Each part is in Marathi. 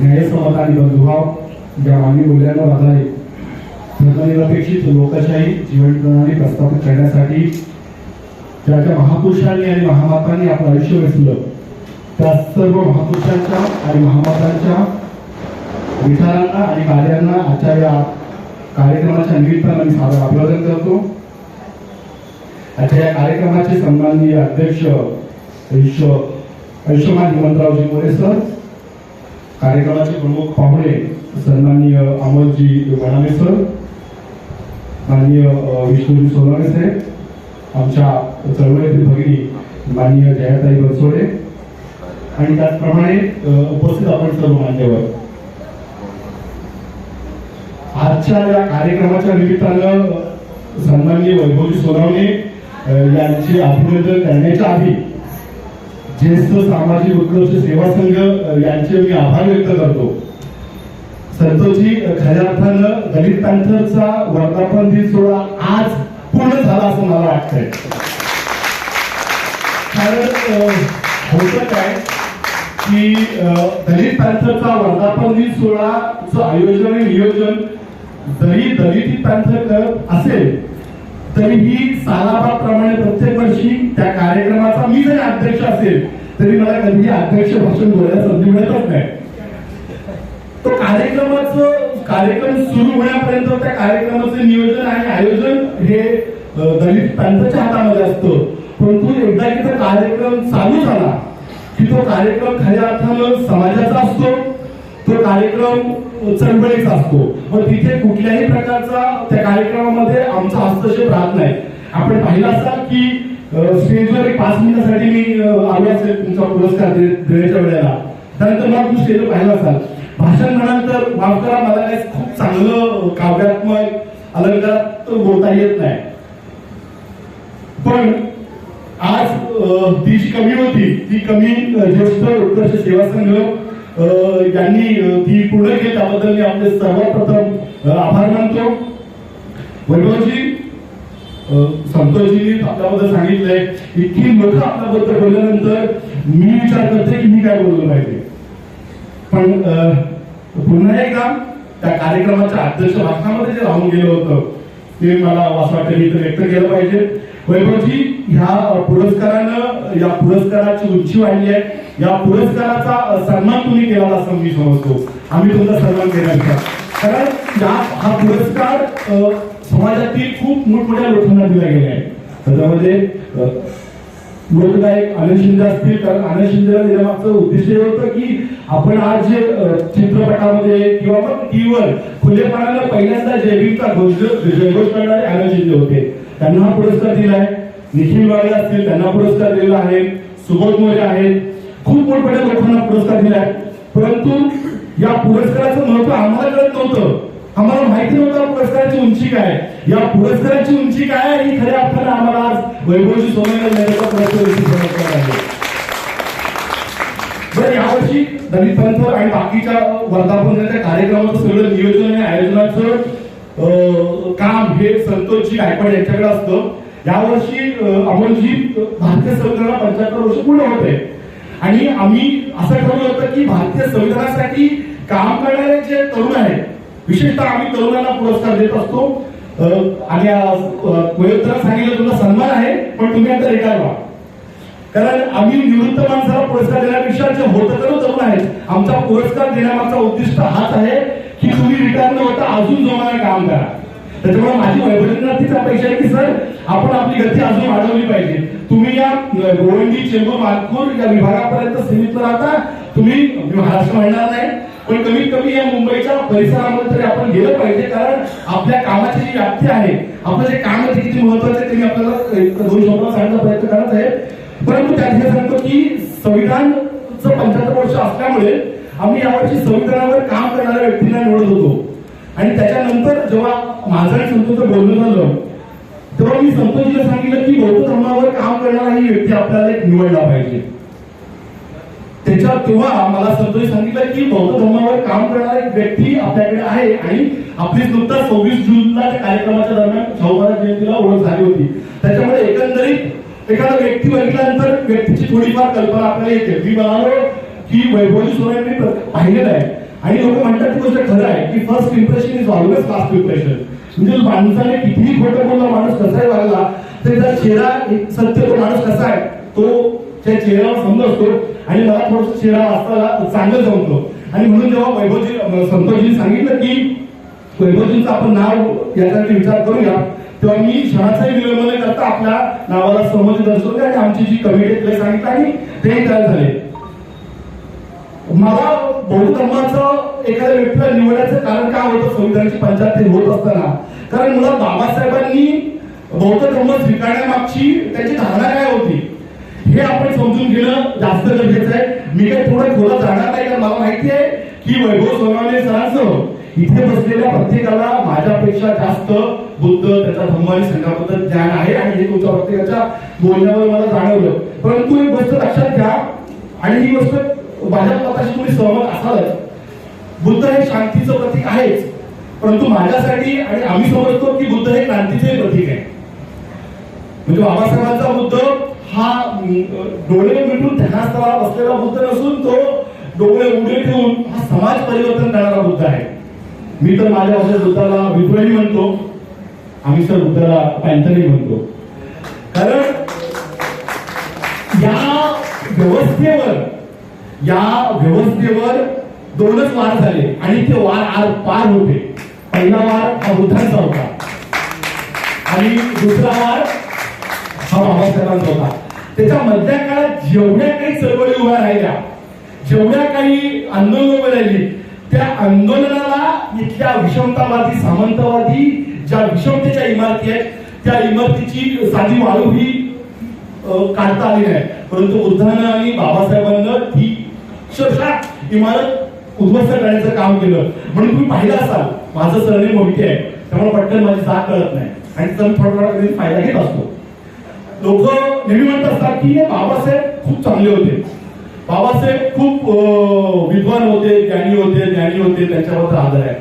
न्यायसमता आणि ज्या मानवी मूल्यांवर आधारित धर्मनिरपेक्षित लोकशाही जीवन प्रणाली प्रस्थापित करण्यासाठी ज्या ज्या महापुरुषांनी आणि महामातांनी आपलं आयुष्य वेचलं त्या सर्व महापुरुषांच्या आणि महामातांच्या विचारांना आणि कार्यांना आजच्या या कार्यक्रमाच्या निमित्तानं मी सादर अभिवादन करतो. आजच्या या कार्यक्रमाचे सन्माननीय अध्यक्ष आयुष्य आयुष्यमान हिमंतरावजी मोरे सर कार्यक्रमाचे प्रमुख पाहुणे सन्माननीय अमोलजी वणामे सर माननीय विष्णूजी सोनवणे साहेब आमच्या चळवळीतील भगिनी माननीय जयाताई बनसोडे आणि त्याचप्रमाणे उपस्थित आपण सर्व मान्यवर. आजच्या या कार्यक्रमाच्या निमित्तानं सन्माननीय वैभवजी सोनवणे यांची अभिनंदन करण्याच्या आधी ज्येष्ठ सामाजिक उत्कृष्ट सेवा संघ यांचे मी आभार व्यक्त करतो. संतोषी खऱ्या अर्थानं दलित पॅन्थरचा वर्धापन दिन सोहळा आज पूर्ण झाला असं मला वाटतंय. कारण अ, होतं काय की दलित पॅन्थरचा वर्धापन दिन सोहळाचं आयोजन आणि नियोजन जरी दलित पॅन्थर करत तरीही सालाबाप्रमाणे प्रत्येक वर्षी त्या कार्यक्रमाचा मी जरी अध्यक्ष असेल तरी मला कधीही अध्यक्ष भाषण बोलायला संधी मिळतच नाही. तो कार्यक्रमाचं कार्यक्रम सुरू होण्यापर्यंत त्या कार्यक्रमाचं नियोजन आणि आयोजन हे दलित पॅन्थरच्या हातामध्ये असतं. परंतु एकदा की तो कार्यक्रम चालू झाला की तो कार्यक्रम खऱ्या अर्थानं समाजाचा असतो तो कार्यक्रम चळवळीचा असतो. मग तिथे कुठल्याही प्रकारचा त्या कार्यक्रमामध्ये आमचा हस्तक्षेप राहत नाही. आपण पाहिलं असाल की स्टेजवर एक पाच मिनिटासाठी मी आले आलो असेल तुमचा पुरस्कार देण्याच्या वेळेला. त्यानंतर मग तुम्ही स्टेजवर पाहिलं असाल. भाषण म्हणाल तर माफ करा मला खूप चांगलं काव्यात्मक अलंकारात बोलता येत नाही. पण आज ती जी कमी होती ती कमी ज्येष्ठ उत्कर्ष सेवा संघ अ, यांनी ती पूर्ण केली त्याबद्दल मी आपले सर्वप्रथम आभार मानतो. वैभवजी अ, आपल्याबद्दल सांगितलंय इतकी लोक आपल्याबद्दल बोलल्यानंतर मी विचार करते की मी काय बोललो पाहिजे. पण पुन्हा एकदा त्या कार्यक्रमाच्या अध्यक्ष भाषणामध्ये जे राहून गेलं होतं ते मला असं वाटतं मी इथं व्यक्त केलं पाहिजे. वैभवजी ह्या पुरस्कारानं या पुरस्काराची उंची वाढली आहे. या पुरस्काराचा सन्मान तुम्ही केला असं मी समजतो. आम्ही तुमचा सन्मान केला कारण या हा पुरस्कार समाजातील खूप मोठमोठ्या लोकांना दिला गेला आहे. त्याच्यामध्ये लोकनायक लोकगायक आनंद शिंदे असतील कारण आनंद शिंदेला देण्यामागचं उद्दिष्ट हे होतं की आपण आज जे चित्रपटामध्ये किंवा मग टीव्हीवर खुलेपणानं पहिल्यांदा जयवीरचा घोष जयघोष करणारे आनंद शिंदे होते. त्यांना हा पुरस्कार दिलाय निखिल वाळे असतील त्यांना पुरस्कार दिलेला आहे. सुबोध मोरे आहेत. खूप मोठमोठ्या लोकांना पुरस्कार दिलाय परंतु या पुरस्काराचं महत्त्व आम्हाला कळत नव्हतं. आम्हाला माहिती नव्हतं पुरस्काराची उंची काय या पुरस्काराची उंची काय ही खऱ्या अर्थानं आम्हाला आज वैभवजी सोमेकर यांचा पुरस्कार आहे. तर यावर्षी दलित पंथ आणि बाकीच्या वर्धापन कार्यक्रमाचं सगळं नियोजन आणि आयोजनाचं काम हे संतोषजी गायकवाड यांच्याकडे असतं. यावर्षी अमोलजी भारतीय संविधानाला पंच्याहत्तर वर्ष पूर्ण आहे. आणि आम्ही असं ठरवलं होतं की भारतीय संविधानासाठी काम करणारे जे तरुण आहेत विशेषतः आम्ही तरुणांना पुरस्कार देत असतो. आणि वयोत्तरा सांगितलं तुमचा सन्मान आहे पण तुम्ही आता रिटायर व्हा. कारण आम्ही निवृत्त माणसाला पुरस्कार देण्यापेक्षा जे होतं तरुण आहेत आमचा पुरस्कार देण्यामागचा उद्दिष्ट हाच आहे की तुम्ही रिटायर न होता अजून जोमाने काम करा. त्याच्यामुळे माझी वैभवनाथ तीच अपेक्षा आहे की सर आपण आपली गती अजून वाढवली पाहिजे. तुम्ही या गोविंदी चेंबूर नागपूर या विभागापर्यंत सीमित राहता तुम्ही महाराष्ट्र म्हणणार नाही पण कमीत कमी या मुंबईच्या परिसरामध्ये तरी आपण गेलं पाहिजे कारण आपल्या कामाची जी व्याप्ती आहे आपलं जे काम आहे किती महत्वाचं आहे ते मी आपल्याला दोन शब्दात सांगण्याचा प्रयत्न करत आहे. परंतु त्या ठिकाणी सांगतो की संविधानचं पंच्याहत्तर वर्ष असल्यामुळे आम्ही यावर्षी संविधानावर काम करणाऱ्या व्यक्तींना निवडत होतो आणि त्याच्यानंतर जेव्हा माझं आणि संतोषचं बोलणं झालं तेव्हा मी संतोषीला सांगितलं की बौद्ध धर्मावर काम करणारा ही व्यक्ती आपल्याला एक निवडला पाहिजे. त्याच्या तेव्हा मला संतोष सांगितलं की बौद्ध धर्मावर काम करणारा एक व्यक्ती आपल्याकडे आहे आणि आपली नुकताच सव्वीस जूनला कार्यक्रमाच्या दरम्यान शाहूबारा जयंतीला ओळख झाली होती. त्याच्यामुळे एकंदरीत एखादा व्यक्ती बघितल्यानंतर व्यक्तीची थोडीफार कल्पना आपल्याला येते. मी म्हणालो की वैभवजी सोनवणे मी पाहिलेलं आहे. आणि लोक म्हणतात ती गोष्ट खरं आहे की first impression is always last impression म्हणजे माणसाने कितीही खोटं बोलला माणूस कसाही वागला तरी त्याचा चेहरा एक सत्य तो माणूस कसा आहे तो त्या चेहऱ्यावर समजतो आणि मला थोडस चेहरा वाचताना चांगलं जमतो. आणि म्हणून जेव्हा वैभवजी संतोषजी सांगितलं की वैभवजींचं आपण नाव यासाठी विचार करूया तेव्हा मी क्षणाचाही विलंब न करता आपल्या नावाला सहमती दर्शवते आणि आमची जी कमिटी आहे सांगितलं आणि तेही तयार झाले. मला बहुधर्माचं एखाद्या व्यक्तीला निवडायचं कारण काय होतं? संविधानाची पंचायत होत असताना. कारण मुळात बाबासाहेबांनी बौद्ध धर्म स्वीकारण्यामागची त्याची धारणा काय होती? हे आपण समजून घेणं जास्त गरजेचं आहे. मी काही थोडं खोलत जाणार नाही कारण मला माहिती आहे की वैभव सोनावणे सरांसह इथे बसलेल्या प्रत्येकाला माझ्यापेक्षा जास्त बुद्ध त्याचा धर्म आणि संघाबद्दल ज्ञान आहे आणि हे तुमच्या प्रत्येकाच्या बोलण्यावर मला जाणवलं. परंतु एक गोष्ट लक्षात घ्या. आणि ही गोष्ट माझ्या मताशी तुम्ही सहमत असालच बुद्ध हे शांतीचं प्रतीक आहेच. परंतु माझ्यासाठी आणि आम्ही समजतो की बुद्ध हे क्रांतीचे प्रतीक आहे. म्हणजे बाबासाहेबांचा बुद्ध हा डोळे मिटून ध्यानास्थळाला बसलेला बुद्ध नसून तो डोळे उघडे ठेवून हा समाज परिवर्तन करणारा बुद्ध आहे. मी तर माझ्या भाषेत बुद्धाला विप्लवी म्हणतो. आम्ही तर बुद्धाला पॅन्थनी म्हणतो. कारण या व्यवस्थेवर या व्यवस्थेवर दोनच वार झाले. आणि ते वार आर पार होते. पहिला वार हा बुद्धांचा होता. आणि दुसरा वार हा बाबासाहेबांचा होता. त्याच्या मधल्या काळात जेवढ्या काही चळवळी उभ्या राहिल्या जेवढ्या काही आंदोलन उभे राहिली त्या आंदोलनाला इथल्या विषमतावादी सामंतवादी ज्या विषमतेच्या इमारती आहेत त्या इमारतीची साधी वाळू ही काढता आली नाही. परंतु बुद्धानं आणि बाबासाहेबांना ती अक्षरशः इमारत उद्ध्वस्त करण्याचं काम केलं. म्हणून तुम्ही पाहिलं असाल माझं सरणे मोठी आहे. त्यामुळे पटकन माझी जात कळत नाही. आणि तर मी थोडा कधी फायदा घेत असतो. लोक नेहमी म्हणत असतात की बाबासाहेब खूप चांगले होते. बाबासाहेब खूप विद्वान होते ज्ञानी होते ज्ञानी होते त्यांच्यावर आदर आहे.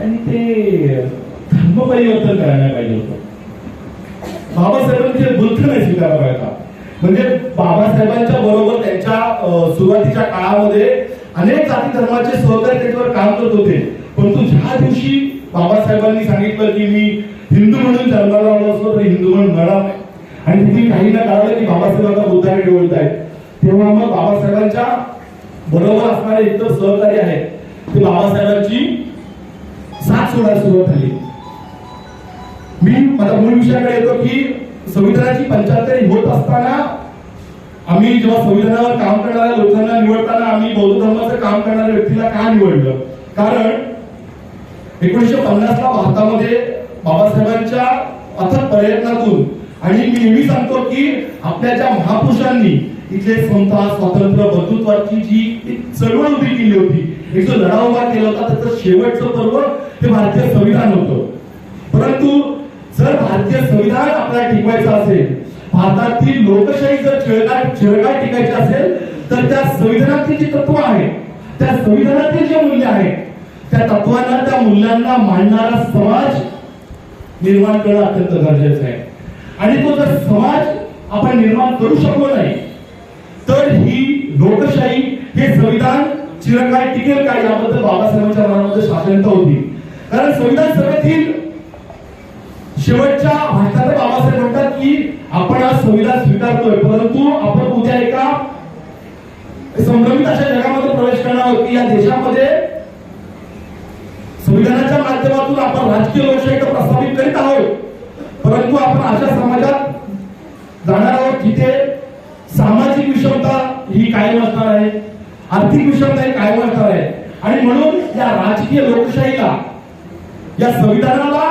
आणि ते धर्म परिवर्तन करायला पाहिजे होतं. बाबासाहेबांचे बुद्ध नाही स्वीकारायला पाहिजे म्हणजे बाबासाहेबांच्या बरोबर त्यांच्या सुरुवातीच्या काळामध्ये अनेक जाती धर्माचे सहकारी त्याच्यावर काम करत होते. परंतु ज्या दिवशी बाबासाहेबांनी सांगितलं की मी हिंदू म्हणून जन्माला आलो असलो तरी हिंदू म्हणून मरा आणि तिथे काही ना कळालं की बाबासाहेबांना आता बुद्धाकडे आहे. तेव्हा मग बाबासाहेबांच्या बरोबर असणारे इतर सहकारी आहेत ते बाबासाहेबांची साथ सोडायला सुरुवात झाली. मी माझ्या मूळ विषयाकडे येतो की संविधानाची पंचाहत्तरी होत असताना आम्ही जेव्हा संविधानावर काम करणाऱ्या लोकांना निवडताना आम्ही बौद्ध धर्माचं काम करणाऱ्या व्यक्तीला का निवडलं? कारण एकोणीशे पन्नास ला भारतामध्ये बाबासाहेबांच्या अथक प्रयत्नातून आणि मी नेहमी सांगतो की आपल्या ज्या महापुरुषांनी इथले समता स्वातंत्र्य बंधुत्वाची जी चळवळ उभी केली होती एक जो लढा उभा केला होता त्याचं शेवटचं पर्व ते भारतीय संविधान होतं. परंतु जर भारतीय संविधान आपल्याला टिकवायचं असेल भारतातील लोकशाही जर चिळकाट चिळकाट टिकायची असेल तर त्या संविधानातील जी तत्व आहे त्या संविधानातील जे मूल्य आहे त्या तत्वांना त्या मूल्यांना मांडणारा समाज निर्माण करणं अत्यंत गरजेचं आहे. आणि तो जर समाज आपण निर्माण करू शकलो नाही तर ही लोकशाही हे संविधान चिरकाळ टिकेल काय याबद्दल बाबासाहेबांच्या मनामध्ये शासनता होती. कारण संविधान सभेतील शेवटच्या भाषणात बाबासाहेब म्हणतात की आपण आज संविधान स्वीकारतोय परंतु आपण उद्या एका संभ्रमित अशा जगामध्ये प्रवेश करणार आहोत की या देशामध्ये संविधानाच्या माध्यमातून आपण राजकीय लोकशाही तर प्रस्थापित करीत आहोत. परंतु आपण अशा समाजात जाणार आहोत जिथे सामाजिक विषमता ही कायम असणार आहे आर्थिक विषमता ही कायम असणार आहे. आणि म्हणून या राजकीय लोकशाहीला या संविधानाला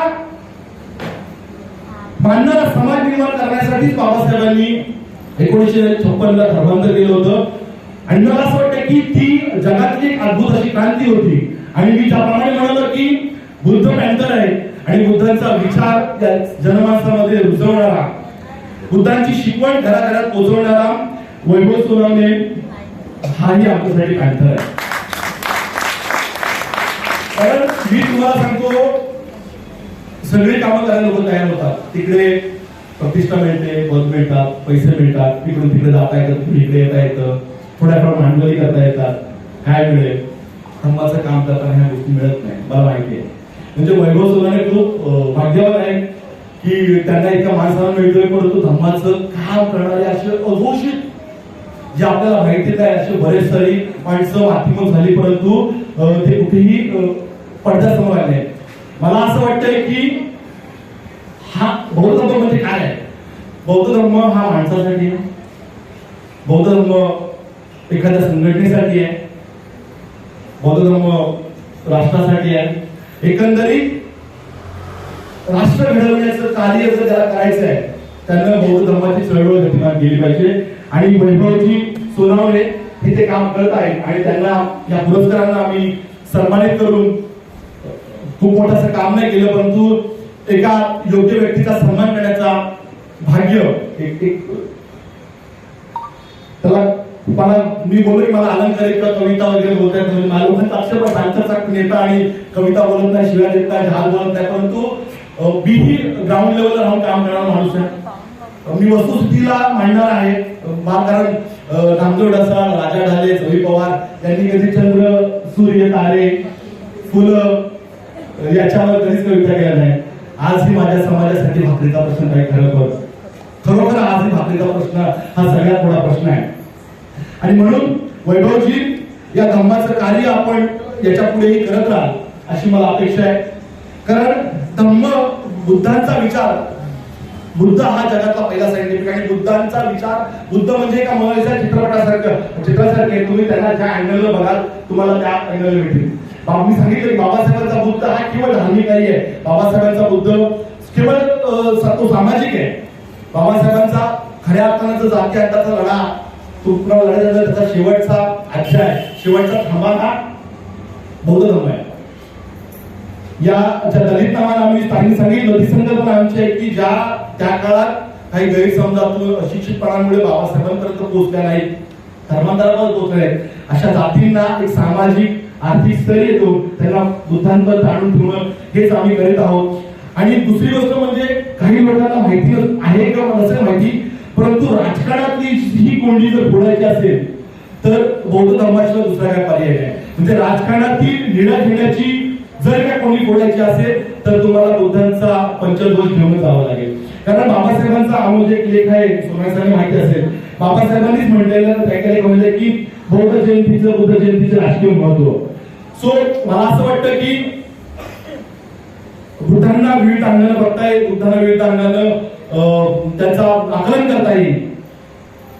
मानणारा समाज निर्माण बाबासाहेबांनी एकोणीसशे छप्पन ला धर्मांतर केलं होतं. आणि मला असं वाटतं की ती जगातली एक अद्भुत अशी क्रांती होती. आणि मी ज्याप्रमाणे म्हणालो की बुद्ध पॅन्थर आहे आणि बुद्धांचा विचार जनमानसामध्ये रुजवणारा बुद्धांची शिकवण घराघरात पोहोचवणारा वैभव सोनवणे हाही आपल्यासाठी पॅन्थर आहे. कारण मी तुम्हाला सांगतो सगळी कामं करायला लोक तयार होतात. तिकडे प्रतिष्ठा मिळते पद मिळतात पैसे मिळतात तिकडून तिकडे जाता येतं तिकडे इकडे येता येतं थोड्याफार भांडवली करता येतात काय मिळेल. धम्माचं काम करताना ह्या गोष्टी मिळत नाही मला माहिती आहे. म्हणजे वैभव सोनाने खूप भाग्यवान आहे की त्यांना एका माणसाला मिळतोय परंतु धम्माचं काम करणारे असे अघोषित जे आपल्याला माहिती काय असे बरेच सारी माणसं मातीमोल झाली परंतु ते कुठेही पडद्यासमोर आले मला असं वाटतंय की हा बौद्ध धर्म म्हणजे काय आहे बौद्ध धर्म हा माणसासाठी आहे बौद्ध धर्म एखाद्या संघटनेसाठी आहे. बौद्ध धर्म राष्ट्रासाठी आहे. एकंदरीत राष्ट्र घडवण्याचं कार्य जर त्याला करायचं आहे त्यांना बौद्ध धर्माची चळवळ घटना केली पाहिजे. आणि वैभवजी सोनावणे हे ते काम करत आहेत. आणि त्यांना या पुरस्कारांना आम्ही सन्मानित करून खूप मोठं असं काम नाही केलं परंतु एका योग्य व्यक्तीचा सन्मान करण्याचा भाग्य एक एक त्याला मला मी बोललो की मला अलंकार किंवा कविता वगैरे बोलतायत म्हणजे मला लोकांचा अक्षर नेता आणि कविता बोलत नाही शिवाय देत नाही हाल बोलत नाही परंतु बीही मीही ग्राउंड लेवलला राहून काम करणारा माणूस आहे. मी वस्तुस्थितीला मांडणार आहे. मा- कारण अं, नामदेव राजा ढाले रवी पवार यांनी कधी चंद्र सूर्य तारे फुलं याच्यावर कधीच कविता केल्या नाही. आज ही माझ्या समाजासाठी भाकरीचा प्रश्न काही खरोखर खरोखर आज भाकरीचा प्रश्न हा सगळ्यात मोठा प्रश्न आहे. आणि म्हणून वैभवजी या धम्माचं कार्य आपण याच्या पुढेही करत राहाल अशी मला अपेक्षा आहे. कारण धम्म बुद्धांचा विचार बुद्ध हा जगातला पहिला सायंटिफिक आणि बुद्धांचा विचार बुद्ध म्हणजे एका मोनालिसा चित्रपटासारखं. चित्रासारखे तुम्ही त्यांना ज्या अँगल बघाल तुम्हाला त्या अँगल भेटेल. मी सांगितलं बाबासाहेबांचा बुद्ध हा केवळ धार्मिक नाही आहे. बाबासाहेबांचा बुद्ध केवळ तो सामाजिक आहे. बाबासाहेबांचा खऱ्या अर्थानं जाती अंडाचा लढा तो पुन्हा लढा त्याचा शेवटचा अध्याय शेवटचा थांबा हा बौद्ध धर्म आहे. या ज्या दलित नावाने आम्ही त्यांनी सांगितलं ती संकल्पना आमची आहे की ज्या त्या काळात काही गैरसमजातून अशिक्षितपणामुळे बाबासाहेबांपर्यंत पोहोचल्या नाहीत धर्मांतरावर पोहोचल्या नाहीत. अशा जातींना एक सामाजिक आर्थिक स्थैर्य येतो त्यांना बुद्धांपर्यंत जाणून ठेवणं हेच आम्ही करीत आहोत. आणि दुसरी गोष्ट म्हणजे काही लोकांना माहिती आहे का नसेल माहिती परंतु राजकारणातली ही कोंडी जर फोडायची असेल तर बौद्ध धर्माशिवाय दुसरा काय पर्याय नाही. म्हणजे राजकारणातील निर्णय घेण्याची जर काय कोणी फोडायची असेल तर तुम्हाला बुद्धांचा पंचध्वज घेऊन जावं लागेल. कारण बाबासाहेबांचा अमोल एक लेख आहे सोनासाने माहिती असेल. बाबासाहेबांनीच म्हटलेलं त्या लेख म्हणजे की बौद्ध जयंतीचं बुद्ध जयंतीचं राजकीय महत्त्व. सो मला असं वाटतं की वृद्धांना विविध अंगानं बघता येईल वृद्धांना विविध अंगानं त्यांचा आकलन करता येईल.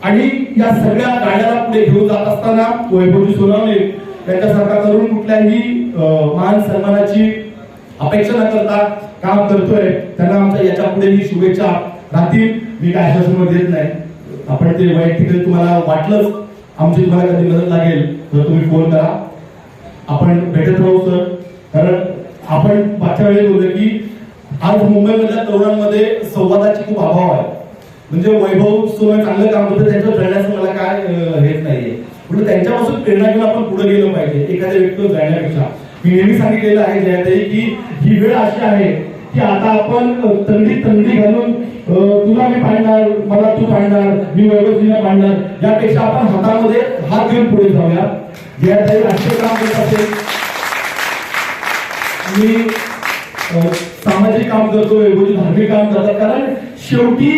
आणि या सगळ्या गाड्याला पुढे घेऊन जात असताना वैभवजी सोनावणे यांच्यासारखा तरुण कुठल्याही मान सन्मानाची अपेक्षा न करता काम करतोय त्यांना आमच्या याच्या पुढेही शुभेच्छा. राहतील मी काय आश्वासन देत नाही. आपण ते वैयक्तिक तुम्हाला वाटलंच आमची तुम्हाला कधी मदत लागेल तर तुम्ही फोन करा. आपण भेटत राहू सर. कारण आपण मागच्या वेळी बोललो की आज मुंबईमधल्या तरुणांमध्ये संवादाची खूप अभाव आहे. म्हणजे वैभव सोनं चांगलं काम करतं त्यांच्यावर जाण्याचं मला काय हेच नाहीये. म्हणजे त्यांच्यापासून प्रेरणा घेऊन आपण पुढे गेलो पाहिजे एखाद्या व्यक्तीवर जाण्यापेक्षा. मी नेहमी सांगितलेलं आहे जयताई की ही वेळ अशी आहे की आता आपण अं, तंगडी तंगडी घालून तुला मी पाडणार मला तू पाडणार मी वैभवजीला पाडणार यापेक्षा आपण हातामध्ये हात घेऊन पुढे जाऊया. जयाताई राष्ट्रीय काम करत असेल. मी सामाजिक काम करतो वैभवजी धार्मिक काम करतात. कारण शेवटी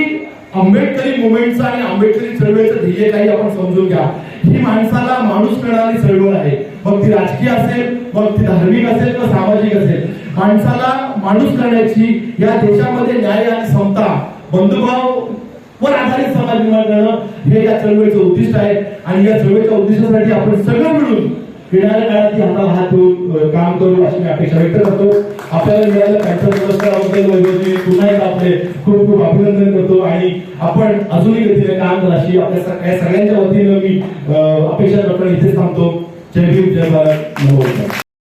आंबेडकरी मुवमेंटचा आणि आंबेडकरी चळवळीचं ध्येय काही आपण समजून घ्या. ही माणसाला माणूस करणारी चळवळ आहे. मग ती राजकीय असेल मग ती धार्मिक असेल किंवा सामाजिक असेल. माणसाला माणूस करण्याची या देशामध्ये न्याय आणि समता बंधुभाव वर आधारित समाज निर्माण करणं हे या चळवळीचं उद्दिष्ट आहे. आणि या चळवळीच्या उद्दिष्टासाठी आपण सगळं मिळून येणाऱ्या काळात हाताला हात देऊन काम करू अशी मी अपेक्षा व्यक्त करतो. आपल्याला मिळालं कॅन्सर पुरस्काराबद्दल वैभवजी पुन्हा एकदा आपले खूप खूप अभिनंदन करतो. आणि आपण अजूनही गतीने काम करा अशी आपल्या सगळ्या सगळ्यांच्या वतीनं मी अपेक्षा डॉक्टर आणि इथेच थांबतो जय भीम जय भारत. नमस्कार